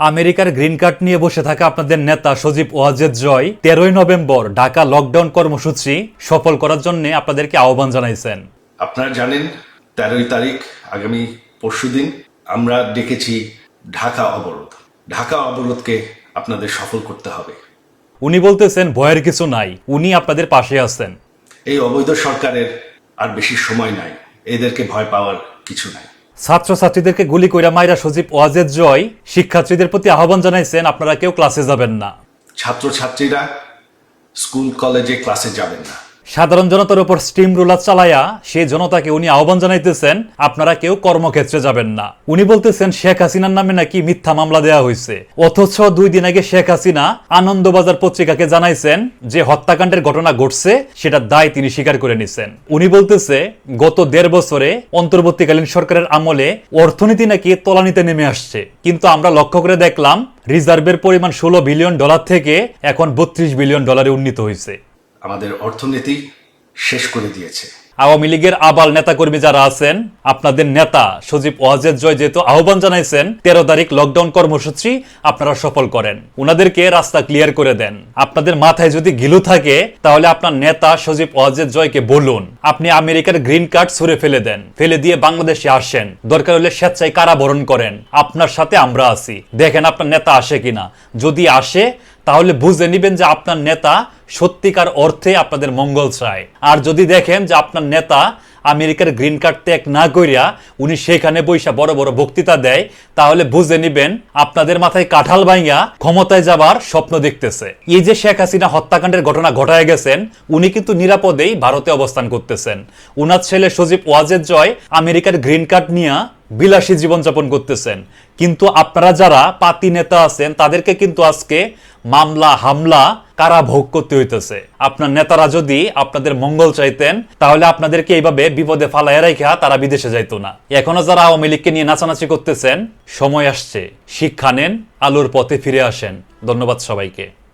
আমেরিকার green card নিয়ে বসে থাকা আপনাদের নেতা সজীব ওয়াজেদ জয় তেরোই নভেম্বর ঢাকা লকডাউন কর্মসূচি সফল করার জন্য আপনাদেরকে আহ্বান জানাইছেন। আপনারা জানেন তেরোই তারিখ আগামী পরশুদিন আমরা ডেকেছি ঢাকা অবরোধ। ঢাকা অবরোধকে আপনাদের সফল করতে হবে। উনি বলতেছেন ভয়ের কিছু নাই উনি আপনাদের পাশে আছেন। এই অবৈধ সরকারের আর বেশি সময় নাই। এদেরকে ভয় পাওয়ার কিছু নাই। ছাত্রছাত্রীদেরকে গুলি কইরা মাইরা সজীব ওয়াজেদ জয় শিক্ষার্থীদের প্রতি আহ্বান জানাইছেন, আপনারা কেউ ক্লাসে যাবেন না। ছাত্রছাত্রীরা স্কুল, কলেজে ক্লাসে যাবেন না। সাধারণ জনতার উপর স্টিম রোলার চালায়া সেই জনতাকে উনি আহ্বান জানাইতেছেন, আপনারা কেউ কর্মক্ষেত্রে যাবেন না। উনি বলতেছেন, শেখ হাসিনার নামে নাকি মিথ্যা মামলা দেওয়া হয়েছে অথচ দুই দিন আগে শেখ হাসিনা আনন্দবাজার পত্রিকাকে জানাইছেন যে হত্যাকাণ্ডের ঘটনা ঘটছে সেটা দায় তিনি স্বীকার করে নিছেন। উনি বলতেছে, গত দেড় বছরে অন্তর্বর্তীকালীন সরকারের আমলে অর্থনীতি নাকি তলানিতে নেমে আসছে। কিন্তু আমরা লক্ষ্য করে দেখলাম, রিজার্ভের পরিমাণ ষোলো বিলিয়ন ডলার থেকে এখন বত্রিশ বিলিয়ন ডলারে উন্নীত হয়েছে আমাদের অর্থনীতি শেষ করে দিয়েছে। আওয়ামী লীগের আবাল নেতাকর্মী যারা আছেন, আপনাদের নেতা সজীব ওয়াজেদ জয় যেহেতু আহ্বান জানাইছেন, তেরো তারিখ লকডাউন কর্মসূচি আপনারা সফল করেন। উনাদেরকে রাস্তা ক্লিয়ার করে দেন। আপনাদের মাথায় যদি গিলু থাকে, তাহলে আপনার নেতা সজীব ওয়াজেদ জয়কে বলুন। আপনি আমেরিকার গ্রিন কার্ড ছুড়ে ফেলে দেন। ফেলে দিয়ে বাংলাদেশে আসেন। দরকার হলে স্বেচ্ছায় কারাবরণ করেন। আপনার সাথে আমরা আছি। দেখেন আপনার নেতা আসে কিনা। যদি আসে তাহলে বুঝে নিবেন যে আপনার নেতা সত্যিকার অর্থে আপনাদের মঙ্গল চায়। আর যদি দেখেন যে আপনার নেতা আমেরিকার গ্রিন কার্ড ত্যাগ না করিয়া উনি সেখানে বৈশা বড় বড় বক্তৃতা দেয়, তাহলে বুঝে নিবেন আপনাদের মাথায় কাঁঠাল ভাইয়া ক্ষমতায় যাবার স্বপ্ন দেখতেছে। এই যে শেখ হাসিনা হত্যাকাণ্ডের ঘটনা ঘটায় গেছেন, উনি কিন্তু নিরাপদেই ভারতে অবস্থান করতেছেন। উনার ছেলে সজীব ওয়াজেদ জয় আমেরিকার গ্রিন কার্ড নিয়ে বিলাসী জীবনযাপন করতেছেন। কিন্তু আপনারা যারা পাতি নেতা আছেন, তাদেরকে কিন্তু আজকে মামলা, হামলা কারা ভোগ করতে হইতেছে? আপনার নেতারা যদি আপনাদের মঙ্গল চাইতেন, তাহলে আপনাদেরকে এইভাবে বিপদে ফালাইয়া রেখা তারা বিদেশে যাইতো না। এখনও যারা আওয়ামী লীগকে নিয়ে নাচানাচি করতেছেন, সময় আসছে। শিক্ষা নেন, আলোর পথে ফিরে আসেন। ধন্যবাদ সবাইকে।